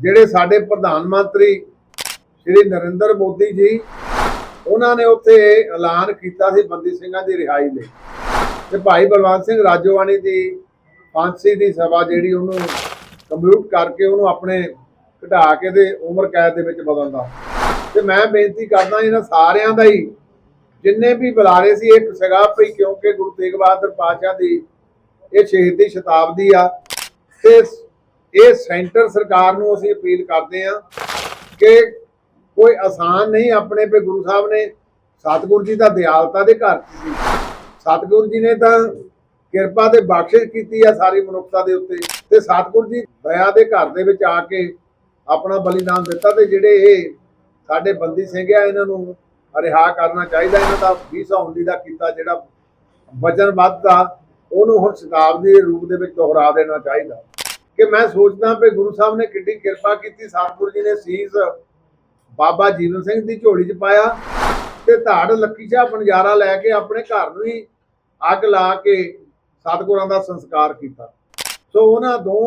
ਜਿਹੜੇ ਸਾਡੇ ਪ੍ਰਧਾਨ ਮੰਤਰੀ ਸ਼੍ਰੀ ਨਰਿੰਦਰ ਮੋਦੀ ਜੀ, ਉਹਨਾਂ ਨੇ ਉੱਥੇ ਐਲਾਨ ਕੀਤਾ ਸੀ ਬੰਦੀ ਸਿੰਘਾਂ ਦੀ ਰਿਹਾਈ ਲਈ। ਤੇ ਭਾਈ ਬਲਵੰਤ ਸਿੰਘ ਰਾਜੋਵਾਣੀ ਦੀ ਫਾਂਸੀ ਦੀ ਸਜ਼ਾ ਜਿਹੜੀ ਉਹਨੂੰ ਕੰਪਿਊਟ ਕਰਕੇ ਉਹਨੂੰ ਆਪਣੇ ਘਟਾ ਕੇ ਤੇ ਉਮਰ ਕੈਦ ਦੇ ਵਿੱਚ ਬਦਲਦਾ। ਤੇ ਮੈਂ ਬੇਨਤੀ ਕਰਦਾ ਇਹਨਾਂ ਸਾਰਿਆਂ ਦਾ ਹੀ, ਜਿੰਨੇ ਵੀ ਬੁਲਾਰੇ ਸੀ, ਇੱਕ ਸਗਾ ਪਈ ਕਿਉਂਕਿ ਗੁਰੂ ਤੇਗ ਬਹਾਦਰ ਪਾਤਸ਼ਾਹ ਦੀ ਇਹ ਸ਼ਹੀਦੀ ਸ਼ਤਾਬਦੀ ਆ, ਤੇ ਇਹ ਸੈਂਟਰ ਸਰਕਾਰ ਨੂੰ ਅਸੀਂ ਅਪੀਲ ਕਰਦੇ ਆ ਕਿ ਕੋਈ ਆਸਾਨ ਨਹੀਂ ਆਪਣੇ ਪੇ ਗੁਰੂ ਸਾਹਿਬ ਨੇ ਸਤਿਗੁਰੂ ਜੀ ਦਾ ਦਿਆਲਤਾ ਦੇ ਘਰ ਸੀ। ਸਤਿਗੁਰੂ ਜੀ ਨੇ ਤਾਂ ਕਿਰਪਾ ਤੇ ਬਖਸ਼ਿਸ਼ ਕੀਤੀ ਆ ਸਾਰੀ ਮਨੁੱਖਤਾ ਦੇ ਉੱਤੇ ਤੇ ਸਤਿਗੁਰੂ ਜੀ ਦਇਆ ਦੇ ਘਰ ਦੇ ਵਿੱਚ ਆ ਕੇ ਆਪਣਾ ਬਲੀਦਾਨ ਦਿੱਤਾ ਤੇ ਜਿਹੜੇ ਇਹ ਸਾਡੇ ਬੰਦੀ ਸਿੰਘ ਆ, ਇਹਨਾਂ ਨੂੰ ਰਿਹਾ ਕਰਨਾ ਚਾਹੀਦਾ, ਇਹਨਾਂ ਦਾ 2019 ਦਾ ਕੀਤਾ ਜਿਹੜਾ ਵਚਨਬੱਧ ਦਾ ਉਹਨੂੰ ਹੁਣ ਸ਼ਤਾਬਦੀ ਦੇ ਰੂਪ ਦੇ ਵਿੱਚ ਦੁਹਰਾ ਦੇਣਾ ਚਾਹੀਦਾ। ਕਿ ਮੈਂ ਸੋਚਦਾ ਕਿ ਗੁਰੂ ਸਾਹਿਬ ਨੇ ਕਿੱਡੀ ਕਿਰਪਾ ਕੀਤੀ। ਸਤਿਗੁਰੂ ਜੀ ਨੇ ਸੀਸ ਬਾਬਾ ਜੀਵਨ ਸਿੰਘ ਦੀ ਝੋਲੀ 'ਚ ਪਾਇਆ ਤੇ ਧਾੜ ਲੱਕੀ ਸ਼ਾਹ ਬਣਜ਼ਾਰਾ ਲੈ ਕੇ ਆਪਣੇ ਘਰ ਨੂੰ ਹੀ ਅੱਗ ਲਾ ਕੇ ਸਤਿਗੁਰਾਂ ਦਾ ਸੰਸਕਾਰ ਕੀਤਾ। ਸੋ ਉਹਨਾਂ ਦੋ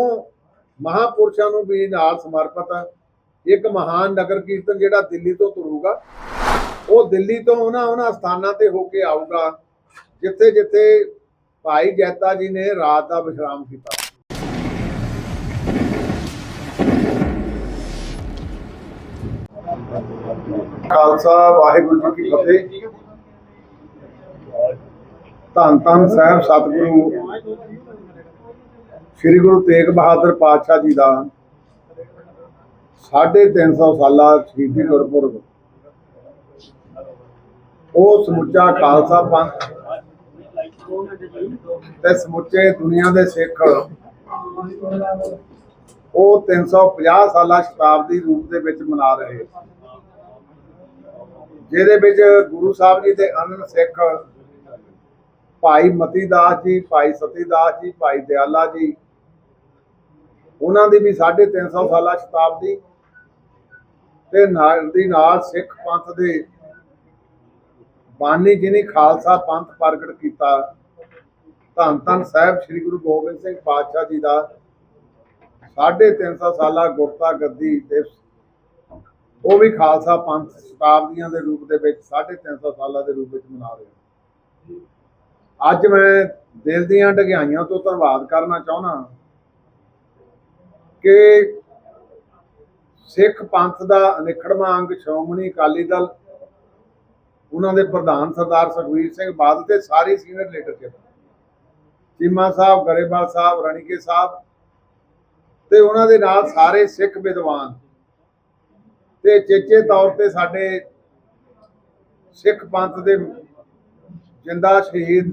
ਮਹਾਪੁਰਸ਼ਾਂ ਨੂੰ ਵੀ ਨਾਲ ਸਮਰਪਿਤ ਇੱਕ ਮਹਾਨ ਨਗਰ ਕੀਰਤਨ ਜਿਹੜਾ ਦਿੱਲੀ ਤੋਂ ਤੁਰੂਗਾ, ਉਹ ਦਿੱਲੀ ਤੋਂ ਉਹਨਾਂ ਉਹਨਾਂ ਸਥਾਨਾਂ ਤੇ ਹੋ ਕੇ ਆਊਗਾ, ਜਿੱਥੇ ਜਿੱਥੇ ਭਾਈ ਜੈਤਾ ਜੀ ਨੇ ਰਾਤ ਦਾ ਵਿਸ਼ਰਾਮ ਕੀਤਾ। ਖਾਲਸਾ, ਵਾਹਿਗੁਰੂ ਜੀ ਕੀ ਫਤਿਹ। ਧੰਨ ਧੰਨ ਸਾਹਿਬ, ਸਤਿਗੁਰੂ ਸ੍ਰੀ ਗੁਰੂ ਤੇਗ ਬਹਾਦਰ ਪਾਤਸ਼ਾਹ ਜੀ ਦਾ 350 ਸਾਲਾ ਸ਼ਹੀਦੀ ਗੁਰਪੁਰਬ। ਉਹ ਸਮੁੱਚਾ ਖਾਲਸਾ ਪੰਥ ਤੇ ਸਮੁੱਚੇ ਦੁਨੀਆ ਦੇ ਸਿੱਖ। ਉਹ 350 ਸਾਲਾ ਸ਼ਤਾਬਦੀ ਰੂਪ ਦੇ ਵਿੱਚ ਮਨਾ ਰਹੇ। ਜਿਹਦੇ ਵਿੱਚ ਗੁਰੂ ਸਾਹਿਬ ਜੀ ਦੇ ਅਨੰਦ ਸਿੱਖ, ਭਾਈ ਮਤੀ ਦਾਸ ਜੀ, ਭਾਈ ਸਤੀ ਜੀ, ਭਾਈ ਦਿਆਲਾ ਜੀ, ਉਹਨਾਂ ਦੀ ਵੀ 350 ਸਾਲਾ ਸ਼ਤਾਬਦੀ ਤੇ ਨਾਲ ਦੀ ਨਾਲ ਸਿੱਖ ਪੰਥ ਦੇ ਬਾਨੀ ਜਿਨੇ ਖਾਲਸਾ ਪੰਥ ਪ੍ਰਗਟ ਕੀਤਾ। ਧੰਨ ਧੰਨ ਸਾਹਿਬ ਸ੍ਰੀ ਗੁਰੂ ਗੋਬਿੰਦ ਸਿੰਘ ਪਾਤਸ਼ਾਹ ਜੀ ਦਾ 350 ਸਾਲਾ ਗੁਰਤਾ ਗੱਦੀ ਦਿਵਸ ਉਹ ਵੀ ਖਾਲਸਾ ਪੰਥ ਸ਼ਤਾਬਦੀਆਂ ਦੇ ਰੂਪ ਦੇ ਵਿੱਚ 350 ਸਾਲਾਂ ਦੇ ਰੂਪ ਵਿੱਚ ਮਨਾ ਰਹੇ ਹਾਂ ਅੱਜ ਮੈਂ ਦਿਲ ਦੀਆਂ ਢਗਿਆਈਆਂ ਤੋਂ ਧੰਨਵਾਦ ਕਰਨਾ ਚਾਹੁੰਦਾ ਕਿ ਸਿੱਖ ਪੰਥ ਦਾ ਅਨਿਖੜਵਾਂ ਅੰਗ ਸ਼੍ਰੋਮਣੀ ਅਕਾਲੀ ਦਲ, ਉਹਨਾਂ ਦੇ ਪ੍ਰਧਾਨ ਸਰਦਾਰ ਸੁਖਵੀਰ ਸਿੰਘ ਬਾਦਲ ਤੇ ਸਾਰੀ ਸੀਨੀਅਰ ਲੀਡਰਸ਼ਿਪ, ਚੀਮਾ ਸਾਹਿਬ, ਗਰੇਵਾਲ ਸਾਹਿਬ, ਰਣੀਕੇ ਸਾਹਿਬ ਤੇ ਉਹਨਾਂ ਦੇ ਨਾਲ ਸਾਰੇ ਸਿੱਖ ਵਿਦਵਾਨ ਤੇ ਚੇਚੇ ਤੌਰ ਤੇ ਸਾਡੇ ਸਿੱਖ ਪੰਥ ਦੇ ਜਿੰਦਾ ਸ਼ਹੀਦ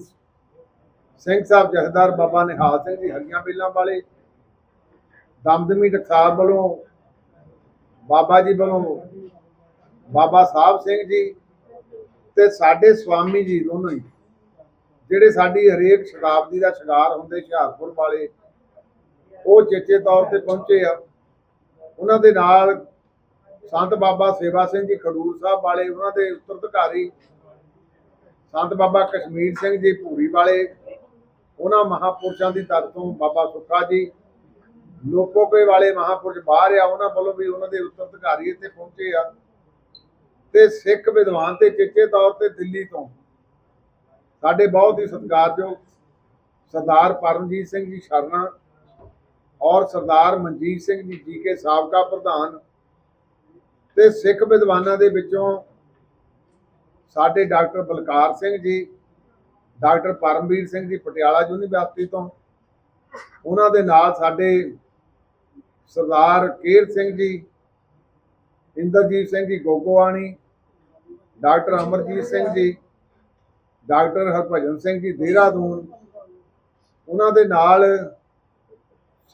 ਸਿੰਘ ਸਾਹਿਬ ਜਥੇਦਾਰ ਬਾਬਾ ਨਿਹਾਲ ਸਿੰਘ ਜੀ ਹਰੀਆਂ ਬੇਲਾਂ ਵਾਲੇ, ਦਮਦਮੀ ਟਕਸਾਲ ਵੱਲੋਂ, ਬਾਬਾ ਜੀ ਵੱਲੋਂ, ਬਾਬਾ ਸਾਹਿਬ ਸਿੰਘ ਜੀ ਤੇ ਸਾਡੇ ਸਵਾਮੀ ਜੀ ਦੋਨੋਂ ਹੀ, ਜਿਹੜੇ ਸਾਡੀ ਹਰੇਕ ਸ਼ਤਾਬਦੀ ਦਾ ਸ਼ਿਕਾਰ ਹੁੰਦੇ ਹੁਸ਼ਿਆਰਪੁਰ ਵਾਲੇ, ਉਹ ਚੇਚੇ ਤੌਰ ਤੇ ਪਹੁੰਚੇ ਆ। ਉਹਨਾਂ ਦੇ ਨਾਲ ਸੰਤ ਬਾਬਾ ਸੇਵਾ ਸਿੰਘ ਜੀ ਖਡੂਰ ਸਾਹਿਬ ਵਾਲੇ, ਉਹਨਾਂ ਦੇ ਉੱਤਰਾਧਿਕਾਰੀ ਸੰਤ ਬਾਬਾ ਕਸ਼ਮੀਰ ਸਿੰਘ ਜੀ ਭੂਰੀ ਵਾਲੇ, ਉਹਨਾਂ ਮਹਾਪੁਰਸ਼ਾਂ ਦੀ ਤਰਫੋਂ ਬਾਬਾ ਸੁੱਖਾ ਜੀ ਲੋਕੋਕੇ ਵਾਲੇ ਮਹਾਪੁਰਸ਼ ਬਾਹਰ ਆ, ਉਹਨਾਂ ਵੱਲੋਂ ਵੀ ਉਹਨਾਂ ਦੇ ਉੱਤਰਾਧਿਕਾਰੀ ਇੱਥੇ ਪਹੁੰਚੇ ਆ। ਤੇ ਸਿੱਖ ਵਿਦਵਾਨ ਤੇ ਚੇਚੇ ਤੌਰ ਤੇ ਦਿੱਲੀ ਤੋਂ ਸਾਡੇ ਬਹੁਤ ਹੀ ਸਤਿਕਾਰਯੋਗ ਸਰਦਾਰ ਪਰਮਜੀਤ ਸਿੰਘ ਜੀ ਸ਼ਰਨਾ ਔਰ ਸਰਦਾਰ ਮਨਜੀਤ ਸਿੰਘ ਜੀ ਜੀ ਕੇ ਸਾਬਕਾ ਪ੍ਰਧਾਨ ਤੇ ਸਿੱਖ ਵਿਦਵਾਨਾਂ ਦੇ ਵਿੱਚੋਂ ਸਾਡੇ doctor Balkar Singh ji, doctor Paramvir Singh ji Patiala university ਤੋਂ, ਉਹਨਾਂ ਦੇ ਨਾਲ ਸਾਡੇ ਸਰਦਾਰ ਕੇਰ ਸਿੰਘ ਜੀ, ਇੰਦਰਜੀਤ ਸਿੰਘ ਜੀ ਗੋਗੋਆਣੀ ਡਾਕਟਰ ਅਮਰਜੀਤ ਸਿੰਘ ਜੀ, ਡਾਕਟਰ ਹਰਭਜਨ ਸਿੰਘ ਜੀ ਦੇਹਰਾਦੂਨ, ਉਹਨਾਂ ਦੇ ਨਾਲ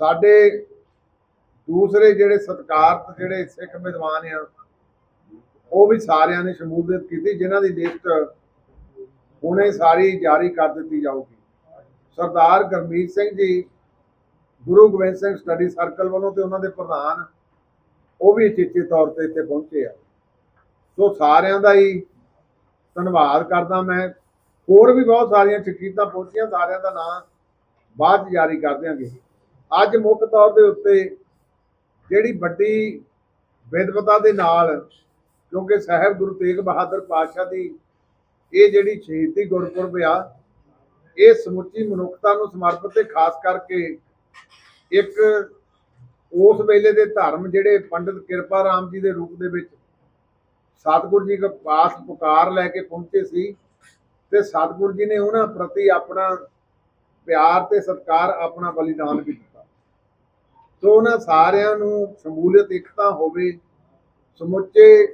ਸਾਡੇ ਦੂਸਰੇ ਜਿਹੜੇ ਸਤਿਕਾਰਤ ਜਿਹੜੇ ਸਿੱਖ ਵਿਦਵਾਨ ਆ ਉਹ ਵੀ ਸਾਰਿਆਂ ਨੇ ਸ਼ਮੂਲੀਅਤ ਕੀਤੀ, ਜਿਨ੍ਹਾਂ ਦੀ ਲਿਸਟ ਹੁਣੇ ਸਾਰੀ ਜਾਰੀ ਕਰ ਦਿੱਤੀ ਜਾਊਗੀ। ਸਰਦਾਰ ਗਰਮੀਤ ਸਿੰਘ ਜੀ, ਗੁਰੂ ਗੋਬਿੰਦ ਸਿੰਘ ਸਟੱਡੀ ਸਰਕਲ ਵੱਲੋਂ ਤੇ ਉਹਨਾਂ ਦੇ ਪ੍ਰਧਾਨ, ਉਹ ਵੀ ਚੇਚੇ ਤੌਰ ਤੇ ਇੱਥੇ ਪਹੁੰਚੇ ਆ। ਸੋ ਸਾਰਿਆਂ ਦਾ ਹੀ ਧੰਨਵਾਦ ਕਰਦਾ ਮੈਂ। ਹੋਰ ਵੀ ਬਹੁਤ ਸਾਰੀਆਂ ਚਿੱਠੀਆਂ ਪਹੁੰਚੀਆਂ, ਸਾਰਿਆਂ ਦਾ ਨਾਮ ਬਾਅਦ 'ਚ ਜਾਰੀ ਕਰ ਦਿਆਂਗੇ। ਅੱਜ ਮੁੱਖ ਤੌਰ ਦੇ ਉੱਤੇ ਜਿਹੜੀ ਵੱਡੀ ਵਿਦਵਤਾ ਦੇ ਨਾਲ ਕਿਉਂਕਿ ਸਾਹਿਬ ਗੁਰੂ ਤੇਗ ਬਹਾਦਰ ਪਾਤਸ਼ਾਹ ਦੀ ਇਹ ਜਿਹੜੀ ਸ਼ਹੀਦੀ ਗੁਰਪੁਰਬ ਆ, ਇਹ ਸਮੁੱਚੀ ਮਨੁੱਖਤਾ ਨੂੰ ਸਮਰਪਿਤ ਤੇ ਖਾਸ ਕਰਕੇ ਇੱਕ ਉਸ ਵੇਲੇ ਦੇ ਧਰਮ ਜਿਹੜੇ ਪੰਡਿਤ ਕਿਰਪਾ ਰਾਮ ਜੀ ਦੇ ਰੂਪ ਦੇ ਵਿੱਚ ਸਤਿਗੁਰੂ ਜੀ ਦੇ ਪਾਸ ਪੁਕਾਰ ਲੈ ਕੇ ਪਹੁੰਚੇ ਸੀ ਤੇ ਸਤਿਗੁਰੂ ਜੀ ਨੇ ਉਹਨਾਂ ਪ੍ਰਤੀ ਆਪਣਾ ਪਿਆਰ ਤੇ ਸਤਿਕਾਰ ਆਪਣਾ ਬਲੀਦਾਨ ਵੀ ਦਿੱਤਾ। ਸੋ ਉਹਨਾਂ ਸਾਰਿਆਂ ਨੂੰ ਸ਼ਮੂਲੀਅਤ ਇਕਤਾ ਹੋਵੇ, ਸਮੁੱਚੇ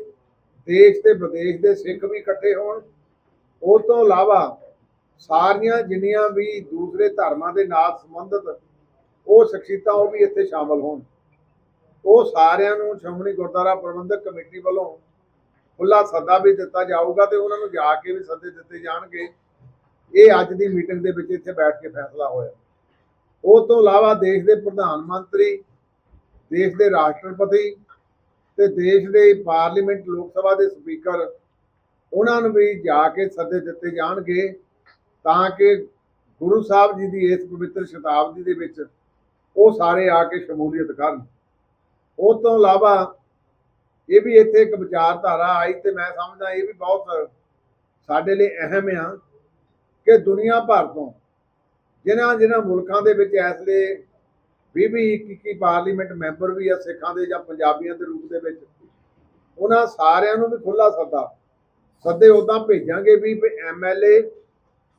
ਦੇਸ਼ ਤੇ ਵਿਦੇਸ਼ ਦੇ ਸਿੱਖ ਵੀ ਇਕੱਠੇ ਹੋਣ, ਉਹ ਤੋਂ ਇਲਾਵਾ ਸਾਰੀਆਂ ਜਿੰਨੀਆਂ ਵੀ ਦੂਸਰੇ ਧਰਮਾਂ ਦੇ ਨਾਲ ਸੰਬੰਧਿਤ ਉਹ ਸ਼ਖਸੀਅਤਾਂ ਉਹ ਵੀ ਇੱਥੇ ਸ਼ਾਮਲ ਹੋਣ। ਉਹ ਸਾਰਿਆਂ ਨੂੰ ਸ਼੍ਰੋਮਣੀ ਗੁਰਦੁਆਰਾ ਪ੍ਰਬੰਧਕ ਕਮੇਟੀ ਵੱਲੋਂ ਖੁੱਲਾ ਸੱਦਾ ਵੀ ਦਿੱਤਾ ਜਾਊਗਾ ਤੇ ਉਹਨਾਂ ਨੂੰ ਜਾ ਕੇ ਵੀ ਸੱਦੇ ਦਿੱਤੇ ਜਾਣਗੇ। ਇਹ ਅੱਜ ਦੀ ਮੀਟਿੰਗ ਦੇ ਵਿੱਚ ਇੱਥੇ ਬੈਠ ਕੇ ਫੈਸਲਾ ਹੋਇਆ। ਉਸ ਤੋਂ ਇਲਾਵਾ ਦੇਸ਼ ਦੇ ਪ੍ਰਧਾਨ ਮੰਤਰੀ, ਦੇਸ਼ ਦੇ ਰਾਸ਼ਟਰਪਤੀ ਤੇ ਦੇਸ਼ ਦੇ ਪਾਰਲੀਮੈਂਟ ਲੋਕ ਸਭਾ ਦੇ ਸਪੀਕਰ ਉਹਨਾਂ ਨੂੰ ਵੀ ਜਾ ਕੇ ਸੱਦੇ ਦਿੱਤੇ ਜਾਣਗੇ ਤਾਂ ਕਿ ਗੁਰੂ ਸਾਹਿਬ ਜੀ ਦੀ ਇਸ ਪਵਿੱਤਰ ਸ਼ਤਾਬਦੀ ਦੇ ਵਿੱਚ ਉਹ ਸਾਰੇ ਆ ਕੇ ਸ਼ਮੂਲੀਅਤ ਕਰਨ। ਉਹ ਤੋਂ ਇਲਾਵਾ ਇਹ ਵੀ ਇੱਥੇ ਇੱਕ ਵਿਚਾਰਧਾਰਾ ਆਈ ਤੇ ਮੈਂ ਸਮਝਦਾ ਇਹ ਵੀ ਬਹੁਤ ਸਾਡੇ ਲਈ ਅਹਿਮ ਆ ਕਿ ਦੁਨੀਆ ਭਰ ਤੋਂ ਜਿਨ੍ਹਾਂ ਜਿਨ੍ਹਾਂ ਮੁਲਕਾਂ ਦੇ ਵਿੱਚ ਇਸ ਲਈ ਵੀ ਵੀ ਇੱਕ ਇੱਕ ਪਾਰਲੀਮੈਂਟ ਮੈਂਬਰ ਵੀ ਆ ਸਿੱਖਾਂ ਦੇ ਜਾਂ ਪੰਜਾਬੀਆਂ ਦੇ ਰੂਪ ਦੇ ਵਿੱਚ। ਉਹਨਾਂ ਸਾਰਿਆਂ ਨੂੰ ਵੀ ਖੁੱਲਾ ਸੱਦਾ। ਸੱਦੇ ਉਦਾਂ ਭੇਜਾਂਗੇ ਵੀ ਐਮਐਲਏ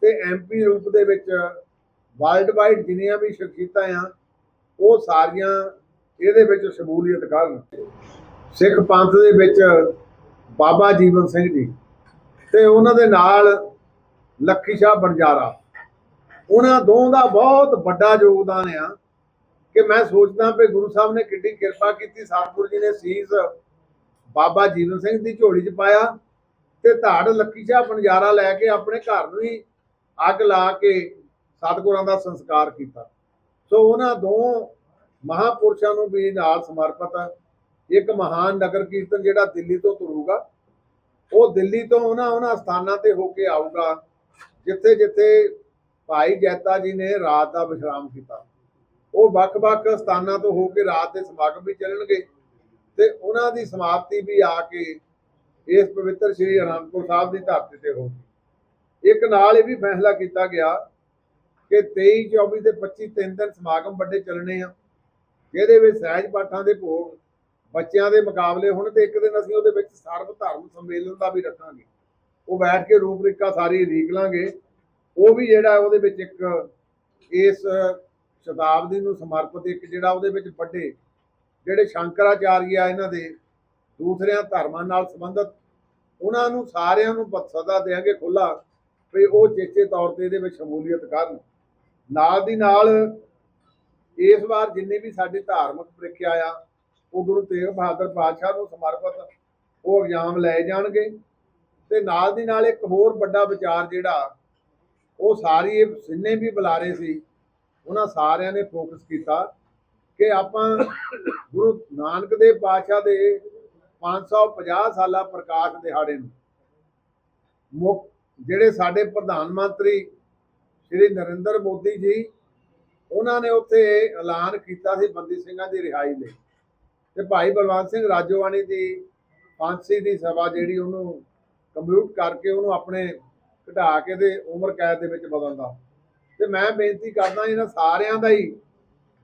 ਤੇ ਐਮਪੀ ਰੂਪ ਦੇ ਵਿੱਚ ਵਰਲਡ ਵਾਈਡ ਜਿੰਨੀਆਂ ਵੀ ਸ਼ਖਸੀਅਤਾਂ ਆ, ਉਹ ਸਾਰੀਆਂ ਇਹਦੇ ਵਿੱਚ ਸ਼ਮੂਲੀਅਤ ਕਰਨ। ਸਿੱਖ ਪੰਥ ਦੇ ਵਿੱਚ ਬਾਬਾ ਜੀਵਨ ਸਿੰਘ ਜੀ ਤੇ ਉਹਨਾਂ ਦੇ ਨਾਲ ਲੱਖੀ ਸ਼ਾਹ ਬਣਜਾਰਾ ਉਹਨਾਂ ਦੋਹਾਂ ਦਾ ਬਹੁਤ ਵੱਡਾ ਯੋਗਦਾਨ ਆ। ਕਿ ਮੈਂ ਸੋਚਦਾ ਕਿ ਗੁਰੂ ਸਾਹਿਬ ਨੇ ਕਿੰਨੀ ਕਿਰਪਾ ਕੀਤੀ। ਸਤਿਗੁਰੂ ਜੀ ਨੇ ਸੀਸ ਬਾਬਾ ਜੀਵਨ ਸਿੰਘ ਦੀ ਝੋਲੀ 'ਚ ਪਾਇਆ ਤੇ ਧਾੜ ਲੱਕੀ ਸ਼ਾਹ ਬਣਜਾਰਾ ਲੈ ਕੇ ਆਪਣੇ ਘਰ ਨੂੰ ਹੀ ਅੱਗ ਲਾ ਕੇ ਸਤਿਗੁਰਾਂ ਦਾ ਸੰਸਕਾਰ ਕੀਤਾ। ਸੋ ਉਹਨਾਂ ਦੋ ਮਹਾਪੁਰਸ਼ਾਂ ਨੂੰ ਵੀ ਨਾਲ ਸਮਰਪਿਤ ਇੱਕ ਮਹਾਨ ਨਗਰ ਕੀਰਤਨ ਜਿਹੜਾ ਦਿੱਲੀ ਤੋਂ ਤੁਰੂਗਾ, ਉਹ ਦਿੱਲੀ ਤੋਂ ਉਹਨਾਂ ਉਹਨਾਂ ਸਥਾਨਾਂ ਤੇ ਹੋ ਕੇ ਆਊਗਾ ਜਿੱਥੇ ਜਿੱਥੇ ਭਾਈ ਜੈਤਾ ਜੀ ਨੇ ਰਾਤ ਦਾ ਵਿਸ਼ਰਾਮ ਕੀਤਾ। ਉਹ ਵੱਖ-ਵੱਖ ਸਥਾਨਾਂ ਤੋਂ ਹੋ ਕੇ ਰਾਤ ਦੇ ਸਮਾਗਮ ਵੀ ਚੱਲਣਗੇ ਤੇ ਉਹਨਾਂ ਦੀ ਸਮਾਪਤੀ ਵੀ ਆ ਕੇ ਇਸ ਪਵਿੱਤਰ ਸ੍ਰੀ ਅਨੰਦਪੁਰ ਸਾਹਿਬ ਦੀ ਧਰਤੀ ਤੇ ਹੋਊਗੀ। ਇੱਕ ਨਾਲ ਇਹ ਵੀ ਫੈਸਲਾ ਕੀਤਾ ਗਿਆ ਕਿ 23 24 ਤੇ 25 ਤਿੰਨ ਦਿਨ ਸਮਾਗਮ ਵੱਡੇ ਚੱਲਣੇ ਆ, ਜਿਹਦੇ ਵਿੱਚ ਸਹਿਜ ਪਾਠਾਂ ਦੇ ਭੋਗ, ਬੱਚਿਆਂ ਦੇ ਮੁਕਾਬਲੇ ਹੁਣ ਤੇ ਇੱਕ ਦਿਨ ਅਸੀਂ ਉਹਦੇ ਵਿੱਚ ਸਰਵ ਧਰਮ ਸੰਮੇਲਨ ਦਾ ਵੀ ਰੱਖਾਂਗੇ। ਉਹ ਬੈਠ ਕੇ ਰੂਪਰੇਖਾ ਸਾਰੀ ਲੀਕ ਲਾਂਗੇ। ਉਹ ਵੀ ਜਿਹੜਾ ਉਹਦੇ ਵਿੱਚ ਇੱਕ ਇਸ ਸ਼ਤਾਬਦੀ ਨੂੰ ਸਮਰਪਿਤ ਇੱਕ ਜਿਹੜਾ ਉਹਦੇ ਵਿੱਚ ਵੱਡੇ ਜਿਹੜੇ ਸ਼ੰਕਰਾਚਾਰੀਆ ਆ ਇਹਨਾਂ ਦੇ ਦੂਸਰਿਆਂ ਧਰਮਾਂ ਨਾਲ ਸੰਬੰਧਿਤ, ਉਹਨਾਂ ਨੂੰ ਸਾਰਿਆਂ ਨੂੰ ਪ- ਸਦਾ ਦੇਾਂਗੇ ਖੁੱਲਾ ਵੀ ਉਹ ਚੇਚੇ ਤੌਰ ਤੇ ਇਹਦੇ ਵਿੱਚ ਸ਼ਮੂਲੀਅਤ ਕਰਨ। ਨਾਲ ਦੀ ਨਾਲ ਇਸ ਵਾਰ ਜਿੰਨੇ ਵੀ ਸਾਡੇ ਧਾਰਮਿਕ ਪ੍ਰੀਖਿਆ ਆ, ਉਹ ਗੁਰੂ ਤੇਗ ਬਹਾਦਰ ਪਾਤਸ਼ਾਹ ਨੂੰ ਸਮਰਪਿਤ ਉਹ ਇਗਜ਼ਾਮ ਲਏ ਜਾਣਗੇ ਤੇ ਨਾਲ ਦੀ ਨਾਲ ਇੱਕ ਹੋਰ ਵੱਡਾ ਵਿਚਾਰ ਜਿਹੜਾ, ਉਹ ਸਾਰੀ ਇਹ ਜਿੰਨੇ ਵੀ ਬੁਲਾਰੇ ਸੀ ਉਹਨਾਂ ਸਾਰਿਆਂ ਨੇ ਫੋਕਸ ਕੀਤਾ ਕਿ ਆਪਾਂ ਗੁਰੂ ਨਾਨਕ ਦੇਵ ਪਾਤਸ਼ਾਹ ਦੇ 550 ਸਾਲਾ ਪ੍ਰਕਾਸ਼ ਦਿਹਾੜੇ ਨੂੰ ਮੁੱਖ ਜਿਹੜੇ ਸਾਡੇ ਪ੍ਰਧਾਨ ਮੰਤਰੀ ਸ਼੍ਰੀ ਨਰਿੰਦਰ ਮੋਦੀ ਜੀ, ਉਹਨਾਂ ਨੇ ਉੱਥੇ ਐਲਾਨ ਕੀਤਾ ਸੀ ਬੰਦੀ ਸਿੰਘਾਂ ਦੀ ਰਿਹਾਈ ਲਈ। ਤੇ ਭਾਈ ਬਲਵੰਤ ਸਿੰਘ ਰਾਜੋਵਾਣੀ ਦੀ ਫਾਂਸੀ ਦੀ ਸਭਾ ਜਿਹੜੀ ਉਹਨੂੰ ਕੰਪਿਊਟ ਕਰਕੇ ਉਹਨੂੰ ਆਪਣੇ ਘਟਾ ਕੇ ਤੇ ਉਮਰ ਕੈਦ ਦੇ ਵਿੱਚ ਬਦਲਦਾ। ਤੇ ਮੈਂ ਬੇਨਤੀ ਕਰਦਾ ਇਹਨਾਂ ਸਾਰਿਆਂ ਦਾ ਹੀ,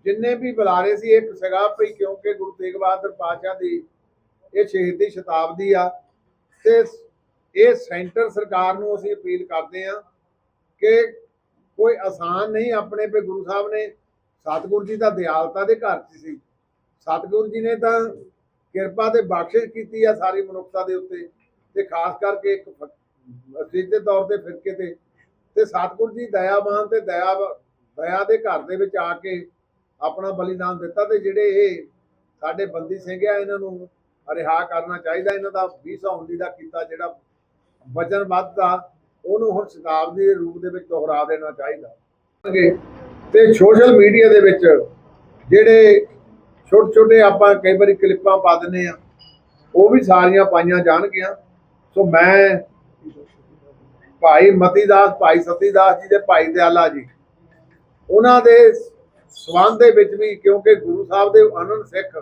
ਜਿੰਨੇ ਵੀ ਬੁਲਾਰੇ ਸੀ, ਇਹ ਸਗਾ ਭਈ ਕਿਉਂਕਿ ਗੁਰੂ ਤੇਗ ਬਹਾਦਰ ਪਾਤਸ਼ਾਹ ਦੀ, ਇਹ ਸ਼ਹੀਦੀ ਸ਼ਤਾਬਦੀ ਆ, ਤੇ ਇਹ ਸੈਂਟਰ ਸਰਕਾਰ ਨੂੰ ਅਸੀਂ ਅਪੀਲ ਕਰਦੇ ਆ ਕਿ ਕੋਈ ਆਸਾਨ ਨਹੀਂ ਆਪਣੇ ਤੇ ਗੁਰੂ ਸਾਹਿਬ ਨੇ ਸਤਿਗੁਰੂ ਜੀ ਦਾ ਦਿਆਲਤਾ ਦੇ ਘਰ 'ਚ ਸੀ, ਸਤਿਗੁਰੂ ਜੀ ਨੇ ਤਾਂ ਕਿਰਪਾ ਤੇ ਬਖਸ਼ਿਸ਼ ਕੀਤੀ ਆ ਸਾਰੀ ਮਨੁੱਖਤਾ ਦੇ ਉੱਤੇ, ਤੇ ਖਾਸ ਕਰਕੇ ਇੱਕ ਸਿੱਧੇ ਤੌਰ ਤੇ ਫਿਰਕੇ ਤੇ ਤੇ ਸਤਿਗੁਰੂ ਜੀ ਦਇਆਵਾਨ ਤੇ ਦਇਆ ਦਇਆ ਦੇ ਘਰ ਦੇ ਵਿੱਚ ਆ ਕੇ ਆਪਣਾ ਬਲੀਦਾਨ ਦਿੱਤਾ ਤੇ ਜਿਹੜੇ ਇਹ ਸਾਡੇ ਬੰਦੀ ਸਿੰਘ ਆ, ਇਹਨਾਂ ਨੂੰ ਰਿਹਾ ਕਰਨਾ ਚਾਹੀਦਾ, ਇਹਨਾਂ ਦਾ 2019 ਦਾ ਕੀਤਾ ਜਿਹੜਾ ਵਚਨਬੱਧ ਦਾ ਉਹਨੂੰ ਹੁਣ ਸ਼ਤਾਬਦੀ ਦੇ ਰੂਪ ਦੇ ਵਿੱਚ ਦੁਹਰਾ ਦੇਣਾ ਚਾਹੀਦਾ। ਤੇ ਸੋਸ਼ਲ ਮੀਡੀਆ ਦੇ ਵਿੱਚ ਜਿਹੜੇ ਛੋਟੇ ਛੋਟੇ ਆਪਾਂ ਕਈ ਵਾਰੀ ਕਲਿੱਪਾਂ ਪਾ ਦਿੰਦੇ ਆ, ਉਹ ਵੀ ਸਾਰੀਆਂ ਪਾਈਆਂ ਜਾਣਗੀਆਂ। ਸੋ ਮੈਂ ਭਾਈ ਮਤੀਦਾਸ, ਭਾਈ ਸਤੀਦਾਸ ਜੀ ਦੇ ਭਾਈ ਦਿਆਲਾ ਜੀ। ਉਹਨਾਂ ਦੇ ਸਬੰਧ ਦੇ ਵਿੱਚ ਵੀ ਕਿਉਂਕਿ ਗੁਰੂ ਸਾਹਿਬ ਦੇ ਅਨੰਦ ਸਿੱਖ,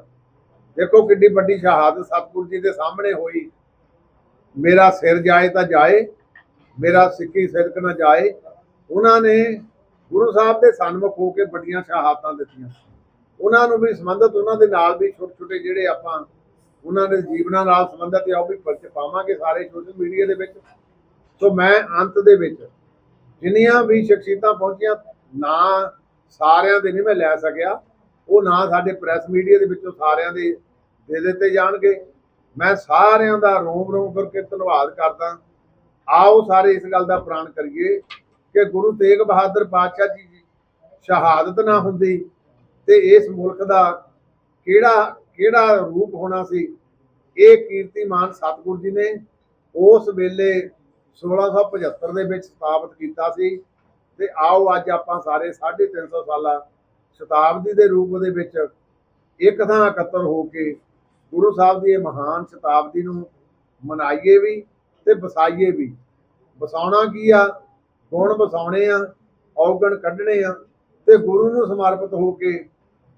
ਦੇਖੋ ਕਿੰਨੀ ਵੱਡੀ ਸ਼ਹਾਦਤ ਸਤਿਗੁਰੂ ਜੀ ਦੇ ਸਾਹਮਣੇ ਹੋਈ। ਮੇਰਾ ਸਿਰ ਜਾਏ ਤਾਂ ਜਾਏ, ਮੇਰਾ ਸਿੱਖੀ ਸਿਦਕ ਨਾ ਜਾਏ। ਉਹਨਾਂ ਨੇ ਗੁਰੂ ਸਾਹਿਬ ਦੇ ਸਨਮੁਖ ਹੋ ਕੇ ਵੱਡੀਆਂ ਸ਼ਹਾਦਤਾਂ ਦਿੱਤੀਆਂ। ਉਹਨਾਂ ਨੂੰ ਵੀ ਸੰਬੰਧਿਤ ਉਹਨਾਂ ਦੇ ਨਾਲ ਵੀ ਛੋਟੇ ਛੋਟੇ ਜਿਹੜੇ ਆਪਾਂ, ਉਹਨਾਂ ਦੇ ਜੀਵਨਾਂ ਨਾਲ ਸੰਬੰਧਿਤ ਆ, ਉਹ ਵੀ ਪਰਚ ਪਾਵਾਂਗੇ ਸਾਰੇ ਸੋਸ਼ਲ ਮੀਡੀਆ ਦੇ ਵਿੱਚ। ਸੋ ਮੈਂ ਅੰਤ ਦੇ ਵਿੱਚ ਜਿੰਨੀਆਂ ਵੀ ਸ਼ਖਸੀਅਤਾਂ ਪਹੁੰਚੀਆਂ, ਨਾ ਸਾਰਿਆਂ ਦੇ ਨਹੀਂ ਮੈਂ ਲੈ ਸਕਿਆ। ਉਹ ਨਾ ਸਾਡੇ ਪ੍ਰੈਸ ਮੀਡੀਆ ਦੇ ਵਿੱਚੋਂ ਸਾਰਿਆਂ ਦੇ ਦੇ ਦਿੱਤੇ ਜਾਣਗੇ। ਮੈਂ ਸਾਰਿਆਂ ਦਾ ਰੋਮ ਰੋਮ ਕਰਕੇ ਧੰਨਵਾਦ ਕਰਦਾ। ਆਓ ਸਾਰੇ ਇਸ ਗੱਲ ਦਾ ਪ੍ਰਾਣ ਕਰੀਏ ਕਿ ਗੁਰੂ ਤੇਗ ਬਹਾਦਰ ਪਾਤਸ਼ਾਹ ਜੀ ਦੀ ਸ਼ਹਾਦਤ ਨਾ ਹੁੰਦੀ ਤੇ ਇਸ ਮੁਲਕ ਦਾ ਕਿਹੜਾ ਕਿਹੜਾ ਰੂਪ ਹੋਣਾ ਸੀ? ਇਹ ਕੀਰਤੀਮਾਨ ਸਤਿਗੁਰੂ ਜੀ ਨੇ ਉਸ ਵੇਲੇ 1675 ਦੇ ਵਿੱਚ ਸਥਾਪਿਤ ਕੀਤਾ ਸੀ ਤੇ ਆਓ ਅੱਜ ਆਪਾਂ ਸਾਰੇ 350 ਸਾਲਾ ਸ਼ਤਾਬਦੀ ਦੇ ਰੂਪ ਦੇ ਵਿੱਚ ਇੱਕ ਥਾਂ ਇਕੱਤਰ ਹੋ ਕੇ ਗੁਰੂ ਸਾਹਿਬ ਦੀ ਇਹ ਮਹਾਨ ਸ਼ਤਾਬਦੀ ਨੂੰ ਮਨਾਈਏ ਵੀ ਤੇ ਵਸਾਈਏ ਵੀ। ਵਸਾਉਣਾ ਕੀ ਆ? ਗੁਣ ਵਸਾਉਣੇ ਆ? ਔਗਣ ਕੱਢਣੇ ਆ ਤੇ ਗੁਰੂ ਨੂੰ ਸਮਰਪਿਤ ਹੋ ਕੇ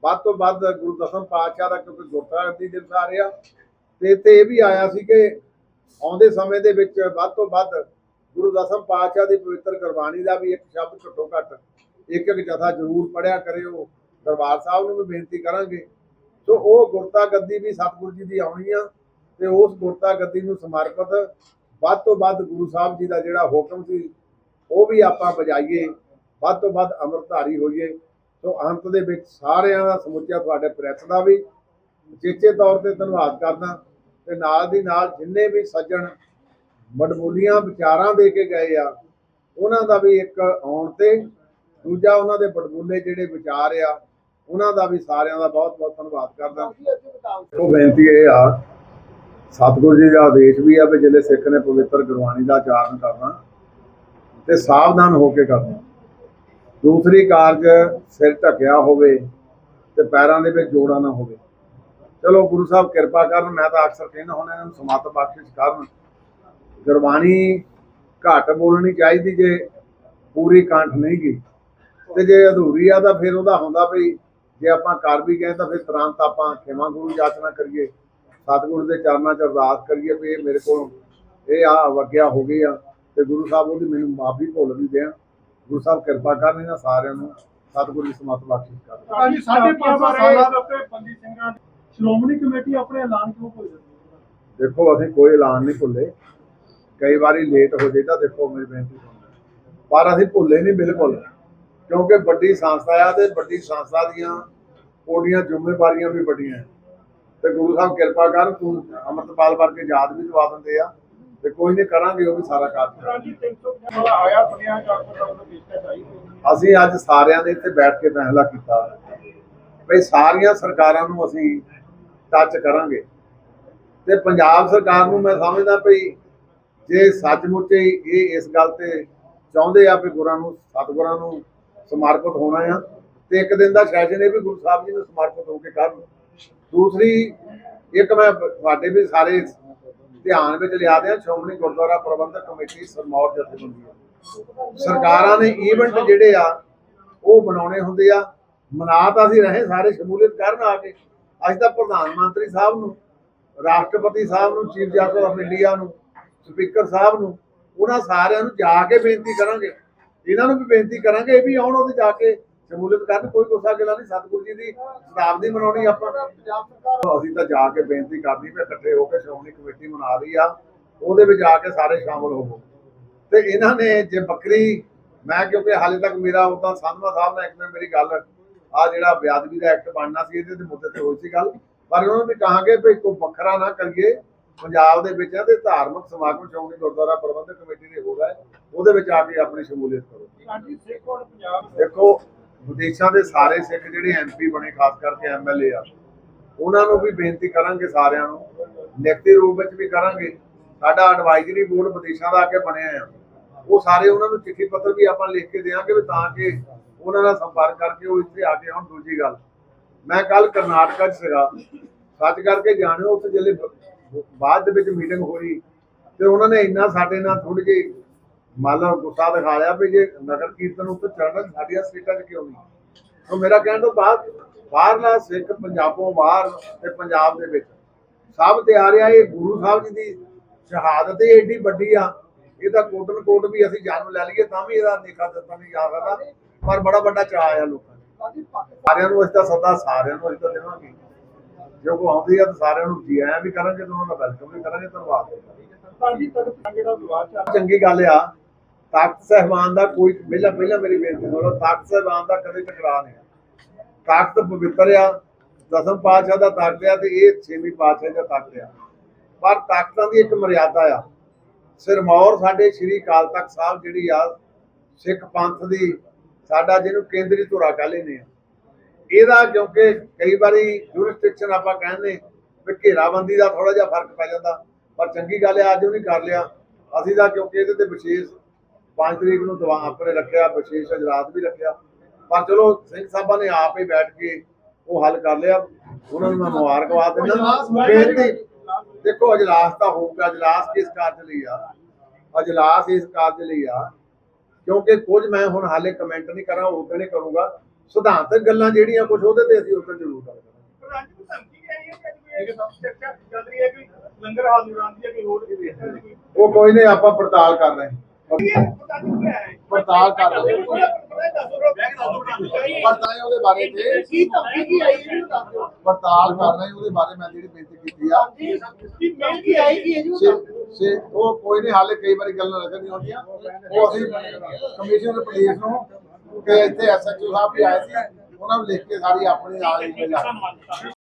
ਵੱਧ ਤੋਂ ਵੱਧ ਗੁਰੂ ਦਸਮ ਪਾਤਸ਼ਾਹ ਦਾ ਕਿਉਂਕਿ ਗੁਰਤਾ ਦੀ ਦਿਵਸ ਆ ਰਿਹਾ ਤੇ ਇੱਥੇ ਇਹ ਵੀ ਆਇਆ ਸੀ ਕਿ ਆਉਂਦੇ ਸਮੇਂ ਦੇ ਵਿੱਚ ਵੱਧ ਤੋਂ ਵੱਧ ਗੁਰੂ ਦਸਮ ਪਾਤਸ਼ਾਹ ਦੀ ਪਵਿੱਤਰ ਗੁਰਬਾਣੀ ਦਾ ਵੀ ਇੱਕ ਸ਼ਬਦ ਘੱਟੋ ਘੱਟ ਇੱਕ ਇੱਕ ਜਥਾ ਜ਼ਰੂਰ ਪੜਿਆ ਕਰਿਓ। ਦਰਬਾਰ ਸਾਹਿਬ ਨੂੰ ਵੀ ਬੇਨਤੀ ਕਰਾਂਗੇ। ਸੋ ਉਹ ਗੁਰਤਾ ਗੱਦੀ ਵੀ ਸਤਿਗੁਰੂ ਜੀ ਦੀ ਆਉਣੀ ਆ ਤੇ ਉਸ ਗੁਰਤਾ ਗੱਦੀ ਨੂੰ ਸਮਰਪਿਤ ਵੱਧ ਤੋਂ ਵੱਧ ਗੁਰੂ ਸਾਹਿਬ ਜੀ ਦਾ ਜਿਹੜਾ ਹੁਕਮ ਸੀ, ਉਹ ਵੀ ਆਪਾਂ ਬਜਾਈਏ ਵੱਧ ਤੋਂ ਵੱਧ ਅੰਮ੍ਰਿਤਧਾਰੀ ਹੋਈਏ। ਸੋ ਅੰਤ ਦੇ ਵਿੱਚ ਸਾਰਿਆਂ ਦਾ ਸਮੁੱਚਾ ਤੁਹਾਡੇ ਪ੍ਰੈਸ ਦਾ ਵੀ। ਚੇਚੇ ਤੌਰ ਤੇ ਧੰਨਵਾਦ ਕਰਦਾ ਤੇ ਨਾਲ ਦੀ ਨਾਲ ਜਿੰਨੇ ਵੀ ਸੱਜਣ ਮਡਮੂਲੀਆਂ ਵਿਚਾਰਾਂ ਦੇ ਕੇ ਗਏ ਆ ਉਹਨਾਂ ਦਾ ਵੀ ਇੱਕ ਆਉਣ ਤੇ ਦੂਜਾ ਉਹਨਾਂ ਦੇ ਬੜਬੁੱਲੇ ਜਿਹੜੇ ਵਿਚਾਰ ਆ ਉਹਨਾਂ ਦਾ ਵੀ ਸਾਰਿਆਂ ਦਾ ਬਹੁਤ ਬਹੁਤ ਧੰਨਵਾਦ ਕਰਦਾ। ਉਹ ਬੇਨਤੀ ਇਹ ਆ ਸਤਿਗੁਰੂ ਜੀ ਦਾ ਆਦੇਸ਼ ਵੀ ਆ ਵੀ ਜਿਹੜੇ ਸਿੱਖ ਨੇ ਪਵਿੱਤਰ ਗੁਰਬਾਣੀ ਦਾ ਆਚਰਨ ਕਰਨਾ ਤੇ ਸਾਵਧਾਨ ਹੋ ਕੇ ਕਰਨਾ। ਦੂਸਰੀ ਕਾਰਜ ਸਿਰ ਢੱਕਿਆ ਹੋਵੇ ਤੇ ਪੈਰਾਂ ਦੇ ਵਿੱਚ ਜੋੜਾ ਨਾ ਹੋਵੇ। ਚਲੋ ਗੁਰੂ ਸਾਹਿਬ ਕਿਰਪਾ ਕਰਨ ਮੈਂ ਤਾਂ ਅਕਸਰ ਕਹਿੰਦਾ ਹੁਣ ਇਹਨਾਂ ਨੂੰ ਸਮਤ ਬਖਸ਼ਿਸ਼ ਕਰਨ। ਗੁਰਬਾਣੀ ਘੱਟ ਬੋਲਣੀ ਚਾਹੀਦੀ ਜੇ ਪੂਰੀ ਕੰਠ ਨਹੀਂ ਗਈ। ਤੇ ਜੇ ਅਧੂਰੀ ਆ ਤਾਂ ਫਿਰ ਉਹਦਾ ਹੁੰਦਾ ਵੀ ਜੇ ਆਪਾਂ ਕਰ ਵੀ ਗਏ ਤਾਂ ਫਿਰ ਤੁਰੰਤ ਆਪਾਂ ਖਿਮਾ ਗੁਰੂ ਯਾਚਨਾ ਕਰੀਏ ਸਤਿਗੁਰੂ ਦੇ ਚਰਨਾਂ 'ਚ ਅਰਦਾਸ ਕਰੀਏ ਵੀ ਇਹ ਮੇਰੇ ਕੋਲ ਇਹ ਆ ਵਗਿਆ ਹੋ ਗਈ ਆ ਤੇ ਗੁਰੂ ਸਾਹਿਬ ਉਹਦੀ ਮੈਨੂੰ ਮਾਫੀ ਭੁੱਲ ਵੀ ਦੇਣ। ਗੁਰੂ ਸਾਹਿਬ ਕਿਰਪਾ ਕਰਨ ਇਹਨਾਂ ਸਾਰਿਆਂ ਨੂੰ ਸਤਿਗੁਰੂ ਦੀ ਸਮਤ ਬਖਸ਼ਿਸ਼ ਕਰਨ। ਹਾਂਜੀ ਸਾਢੇ ਪੰਜ ਸੌ ਸਾਲਾਂ ਦੇ ਉੱਤੇ ਬੰਦੀ ਸਿੰਘਾਂ ਸ਼੍ਰੋਮਣੀ ਕਮੇਟੀ ਆਪਣੇ ਐਲਾਨ ਕਿਉਂ ਭੁੱਲ ਜਾਂਦੀ ਹੈ? ਦੇਖੋ ਅਸੀਂ ਕੋਈ ਐਲਾਨ ਨਹੀਂ ਭੁੱਲੇ। ਕਈ ਵਾਰੀ ਲੇਟ ਹੋ ਜਾਈਦਾ ਦੇਖੋ ਮੇਰੀ ਬੇਨਤੀ ਪਰ ਅਸੀਂ ਭੁੱਲੇ ਨਹੀਂ ਬਿਲਕੁਲ ਕਿਉਂਕਿ ਵੱਡੀ ਸੰਸਥਾ ਆ ਤੇ ਵੱਡੀ ਸੰਸਥਾ ਦੀਆਂ ਉਹਦੀਆਂ ਜ਼ਿੰਮੇਵਾਰੀਆਂ ਵੀ ਵੱਡੀਆਂ। ਤੇ ਗੁਰੂ ਸਾਹਿਬ ਕਿਰਪਾ ਕਰਨ ਤੂੰ ਅਮਰਤਪਾਲ ਵਰਗੇ ਯਾਦ ਵੀ ਦਵਾ ਦਿੰਦੇ ਆ। ਤੇ ਕੋਈ ਨਹੀਂ ਕਰਾਂਗੇ ਉਹ ਵੀ ਸਾਰਾ ਕਾਰਜ ਹਾਂਜੀ 350 ਵਾਲਾ ਆਇਆ ਸੁਣਿਆ ਡਾਕਟਰ ਸਾਹਿਬ ਨੂੰ ਪੇਸ਼ਕਸ਼ ਆਈ ਅਸੀਂ ਅੱਜ ਸਾਰਿਆਂ ਨੇ ਇੱਥੇ ਬੈਠ ਕੇ ਫੈਸਲਾ ਕੀਤਾ। ਵੀ ਸਾਰੀਆਂ ਸਰਕਾਰਾਂ ਨੂੰ ਅਸੀਂ ਟੱਚ ਕਰਾਂਗੇ। ਤੇ ਪੰਜਾਬ ਸਰਕਾਰ ਨੂੰ ਮੈਂ ਸਮਝਦਾ ਵੀ ਜੇ ਸੱਚਮੁੱਚ ਇਹ ਇਸ ਗੱਲ ਤੇ ਚਾਹੁੰਦੇ ਆ ਵੀ ਗੁਰਾਂ ਨੂੰ, ਸਤਿਗੁਰਾਂ ਨੂੰ ਸਮਰਪਿਤ ਹੋਣਾ ਆ, ਤੇ ਇੱਕ ਦਿਨ ਦਾ ਸੈਸ਼ਨ ਇਹ ਵੀ ਗੁਰੂ ਸਾਹਿਬ ਜੀ ਨੂੰ ਸਮਰਪਿਤ ਹੋ ਕੇ ਕਰਨ। ਦੂਸਰੀ, ਇੱਕ ਮੈਂ ਤੁਹਾਡੇ ਵੀ ਸਾਰੇ ਧਿਆਨ ਵਿੱਚ ਲਿਆ ਦਿਆਂ, ਸ਼੍ਰੋਮਣੀ ਗੁਰਦੁਆਰਾ ਪ੍ਰਬੰਧਕ ਕਮੇਟੀ ਸਰਮੌਰ ਜਥੇਬੰਦੀ ਸਰਕਾਰਾਂ ਨੇ ਇਵੈਂਟ ਜਿਹੜੇ ਆ, ਉਹ ਬਣਾਉਣੇ ਹੁੰਦੇ ਆ। ਮਨਾ ਤਾਂ ਅਸੀਂ ਰਹੇ ਸਾਰੇ ਸ਼ਮੂਲੀਅਤ ਕਰਨ ਆ ਕੇ। ਅੱਜ ਤਾਂ ਪ੍ਰਧਾਨ ਮੰਤਰੀ ਸਾਹਿਬ ਨੂੰ, ਰਾਸ਼ਟਰਪਤੀ ਸਾਹਿਬ ਨੂੰ, ਚੀਫ ਜਸਟਿਸ ਆਫ ਇੰਡੀਆ ਨੂੰ, ਸਪੀਕਰ ਸਾਹਿਬ ਨੂੰ, ਉਹਨਾਂ ਸਾਰਿਆਂ ਨੂੰ ਜਾ ਕੇ ਬੇਨਤੀ ਕਰਾਂਗੇ। ਇਹਨਾਂ ਨੂੰ ਵੀ ਬੇਨਤੀ ਕਰਾਂਗੇ ਇਹ ਵੀ ਆਉਣ ਉਹਦੇ ਜਾ ਕੇ ਸ਼ਮੂਲੀਅਤ ਕਰਨ, ਕੋਈ ਗੁੱਸਾ ਗਿਲਾ ਨਹੀਂ, ਸਤਿਗੁਰੂ ਜੀ ਦੀ ਸ਼ਤਾਬਦੀ ਮਨਾਉਣੀ ਆਪਾਂ। ਅਸੀਂ ਤਾਂ ਜਾ ਕੇ ਬੇਨਤੀ ਕਰਨੀ ਵੀ ਇਕੱਠੇ ਹੋ ਕੇ ਸ਼੍ਰੋਮਣੀ ਕਮੇਟੀ ਮਨਾ ਰਹੀ ਆ, ਉਹਦੇ ਵਿੱਚ ਆ ਕੇ ਸਾਰੇ ਸ਼ਾਮਲ ਹੋਵੋ। ਤੇ ਇਹਨਾਂ ਨੇ ਜੇ ਬੱਕਰੀ, ਮੈਂ ਕਿਉਂਕਿ ਹਾਲੇ ਤੱਕ ਮੇਰਾ ਉਦਾਂ ਸੰਧਵਾ ਸਾਹਿਬ ਨਾਲ ਇੱਕ ਦਿਨ ਮੇਰੀ ਗੱਲ ਆ ਜਿਹੜਾ ਬਿਆਦਵੀ ਦਾ ਐਕਟ ਬਣਨਾ ਸੀ ਇਹਦੇ ਤੇ ਮੁੱਦੇ ਤੇ ਹੋਈ ਸੀ ਗੱਲ। ਪਰ ਉਹਨਾਂ ਨੂੰ ਕਹਾਂਗੇ ਵੀ ਕੋਈ ਵੱਖਰਾ ਨਾ ਕਰੀਏ। ਪੰਜਾਬ ਦੇ ਵਿੱਚ ਤੇ ਧਾਰਮਿਕ ਸਮਾਗਮ ਸ਼੍ਰੋਮਣੀ ਗੁਰਦੁਆਰਾ ਪ੍ਰਬੰਧਕ ਕਮੇਟੀ ਦੇ ਹੋ। ਰਿਹਾ ਉਹਦੇ ਵਿੱਚ ਆ ਕੇ ਆਪਣੀ ਸ਼ਮੂਲੀਅਤ ਕਰੋ। ਹਾਂਜੀ ਸਿੱਖ ਹੁਣ ਪੰਜਾਬ ਦੇਖੋ ਵਿਦੇਸ਼ਾਂ ਦੇ ਸਾਰੇ ਸਿੱਖ ਜਿਹੜੇ ਐਮਪੀ ਬਣੇ ਖਾਸ ਕਰਕੇ ਐਮਐਲਏ ਆ ਉਹਨਾਂ ਨੂੰ ਵੀ ਬੇਨਤੀ ਕਰਾਂਗੇ ਸਾਰਿਆਂ ਨੂੰ। ਲਿਖਤੀ ਰੂਪ ਵਿੱਚ ਵੀ ਕਰਾਂਗੇ। ਸਾਡਾ ਐਡਵਾਈਜ਼ਰੀ ਬੋਰਡ ਵਿਦੇਸ਼ਾਂ ਦਾ ਆ ਕੇ ਬਣਿਆ ਆ। ਉਹ ਸਾਰੇ ਉਹਨਾਂ ਨੂੰ ਚਿੱਠੀ ਪੱਤਰ ਵੀ ਆਪਾਂ ਲਿਖ ਕੇ ਦੇਵਾਂਗੇ ਵੀ ਤਾਂ ਕਿ ਉਹਨਾਂ ਨਾਲ ਸੰਪਰਕ ਕਰਕੇ ਉਹ ਇੱਥੇ ਆ ਕੇ ਹੁਣ ਦੂਜੀ ਗੱਲ। ਮੈਂ ਕੱਲ ਕਰਨਾਟਕਾ 'ਚ ਸੀਗਾ। ਸੱਚ ਕਰਕੇ ਜਾਣਿਓ, ਉੱਥੇ ਜਿਹੜੇ ਬਾਅਦ ਦੇ ਵਿੱਚ ਮੀਟਿੰਗ ਹੋਈ, ਤੇ ਉਹਨਾਂ ਨੇ ਇੰਨਾ ਸਾਡੇ ਨਾਲ ਥੋੜੀ ਜਿਹੀ ਮੰਨ ਗੁੱਸਾ ਦਿਖਾ ਲਿਆ ਵੀ ਜੇ ਨਗਰ ਕੀਰਤਨ ਉੱਤੇ ਚੱਲਣਾ ਸਾਡੀਆਂ ਸੀਟਾਂ 'ਚ ਕਿਉਂ ਨਹੀਂ? ਸੋ ਮੇਰਾ ਕਹਿਣ ਤੋਂ ਬਾਅਦ ਬਾਹਰਲਾ ਸਿੱਖ ਪੰਜਾਬੋਂ ਬਾਹਰ ਤੇ ਪੰਜਾਬ ਦੇ ਵਿੱਚ ਸਭ ਤੇ ਆ। ਰਿਹਾ ਇਹ ਗੁਰੂ ਸਾਹਿਬ ਜੀ ਦੀ ਸ਼ਹਾਦਤ ਹੀ ਏਡੀ ਵੱਡੀ ਆ। ਇਹਦਾ ਕੋਟਨ ਕੋਟ ਵੀ ਅਸੀਂ ਜਨਮ ਲੈ ਲਈਏ, ਤਾਂ ਵੀ ਇਹਦਾ ਦੇਖਾ ਦਿੱਤਾ ਨਹੀਂ ਜਾ ਸਕਦਾ ਪਰ ਬੜਾ ਵੱਡਾ ਚਾਅ ਆ ਲੋਕਾਂ ਨੂੰ ਸਾਰਿਆਂ ਨੂੰ ਅਸੀਂ ਤਾਂ ਸਦਾ ਸਾਰਿਆਂ ਨੂੰ ਅਸੀਂ ਤਾਂ ਦੇਵਾਂਗੇ। ਜੋ ਕੋ ਆਉਂਦੀ ਆ ਤਾਂ ਸਾਰਿਆਂ ਨੂੰ ਜੀ ਆਇਆਂ ਵੀ ਕਰਾਂਗੇ ਤੇ ਉਹਨਾਂ ਦਾ ਵੈਲਕਮ ਵੀ ਕਰਾਂਗੇ ਧੰਨਵਾਦ। ਚੰਗੀ ਗੱਲ ਆ ਤਖਤ ਸਹਿਬਾਨ ਦਾ ਕੋਈ ਪਹਿਲਾਂ ਪਹਿਲਾਂ ਮੇਰੀ ਬੇਨਤੀ ਸੁਣੋ ਤਖਤ ਸਹਿਬਾਨ ਦਾ ਕਦੇ ਟਕਰਾਅ ਨਹੀਂ ਤਖਤ ਪਵਿੱਤਰ ਆ ਦਸਮ ਪਾਤਸ਼ਾਹ ਦਾ ਤਖਤ ਆ ਤੇ ਇਹ ਛੇਵੀਂ ਪਾਤਸ਼ਾਹ ਦਾ ਤਖਤ ਆ। ਪਰ ਤਖਤਾਂ ਦੀ ਇੱਕ ਮਰਿਆਦਾ ਆ। ਸਿਰਮੌਰ ਸਾਡੇ ਸ੍ਰੀ ਅਕਾਲ ਤਖਤ ਸਾਹਿਬ ਜਿਹੜੀ ਆ ਸਿੱਖ ਪੰਥ ਦੀ ਸਾਡਾ ਜਿਹਨੂੰ ਕੇਂਦਰੀ ਧੁਰਾ ਕਹ ਲੈਂਦੇ ਆ। ਇਹਦਾ ਕਿਉਂਕਿ ਕਈ ਵਾਰੀ ਜੁਰਿਸਡਿਕਸ਼ਨ ਆਪਾਂ ਕਹਿੰਦੇ ਵੀ ਘੇਰਾਬੰਦੀ ਦਾ ਥੋੜਾ ਜਿਹਾ ਫ਼ਰਕ ਪੈ ਜਾਂਦਾ। ਪਰ ਚੰਗੀ ਗੱਲ ਹੈ ਅੱਜ ਉਹਨੇ ਕਰ ਲਿਆ। ਅਸੀਂ ਤਾਂ ਕਿਉਂਕਿ ਇਹਦੇ ਤੇ ਵਿਸ਼ੇਸ਼ 5 ਤਰੀਕ ਨੂੰ ਦਵਾ ਆਪਣੇ ਰੱਖਿਆ ਵਿਸ਼ੇਸ਼ ਅਜਲਾਸ ਵੀ ਰੱਖਿਆ। ਪਰ ਚਲੋ ਸਿੰਘ ਸਾਹਿਬਾਂ ਨੇ ਆਪ ਹੀ ਬੈਠ ਕੇ ਉਹ ਹੱਲ ਕਰ ਲਿਆ। ਉਹਨਾਂ ਨੂੰ ਮੈਂ ਮੁਬਾਰਕਬਾਦ ਦਿੰਦਾ। ਬੇਨਤੀ ਦੇਖੋ ਅਜਲਾਸ ਤਾਂ ਹੋਊਗਾ। ਅਜਲਾਸ ਕਿਸ ਕਾਰਜ ਲਈ ਆ? ਅਜਲਾਸ ਇਸ ਕਾਰਜ ਲਈ ਆ ਕਿਉਂਕਿ ਕੁਝ ਮੈਂ ਹੁਣ ਹਾਲੇ ਕਮੈਂਟ ਨਹੀਂ ਕਰਾਂ ਉਦੋਂ ਨਹੀਂ ਕਰੂੰਗਾ। ਸਿਧਾਂਤਕ ਗੱਲਾਂ ਜਿਹੜੀਆਂ ਕੁਝ ਉਹਦੇ ਤੇ ਅਸੀਂ ਉਦੋਂ ਜ਼ਰੂਰ ਗੱਲ ਕਰਾਂਗੇ ਉਹ ਕੋਈ ਨਹੀਂ ਆਪਾਂ ਪੜਤਾਲ ਕਰ ਰਹੇ ਹੈ। ਪੜਤਾਲ ਕਰ ਰਹੇ ਹਾਂ ਪੜਤਾਲ ਉਹਦੇ ਬਾਰੇ ਤੇ। ਕੀ ਧਮਕੀ ਕੀ ਆਈ ਇਹਨੂੰ ਦੱਸ ਦਿਓ ਪੜਤਾਲ ਕਰ ਰਹੇ ਉਹਦੇ ਬਾਰੇ ਮੈਂ ਜਿਹੜੀ ਬੇਨਤੀ ਕੀਤੀ ਆ। ਕੀ ਮੇਲ ਕੀ ਆਈ ਕੀ ਇਹਨੂੰ ਸੇ ਸੇ ਉਹ ਕੋਈ ਨਹੀਂ, ਹਾਲੇ ਕਈ ਵਾਰੀ ਗੱਲਾਂ ਲੱਗਦੀਆਂ ਹੁੰਦੀਆਂ। ਉਹ ਅਸੀਂ ਕਮਿਸ਼ਨਰ ਪੁਲਿਸ ਨੂੰ ਕਿ ਇੱਥੇ ਐਸਐਚਓ ਸਾਹਿਬ ਵੀ ਆਏ ਸੀ, ਉਹਨਾਂ ਨੂੰ ਲਿਖ ਕੇ ਸਾਰੀ ਆਪਣੀ ਨਾਲ ਹੀ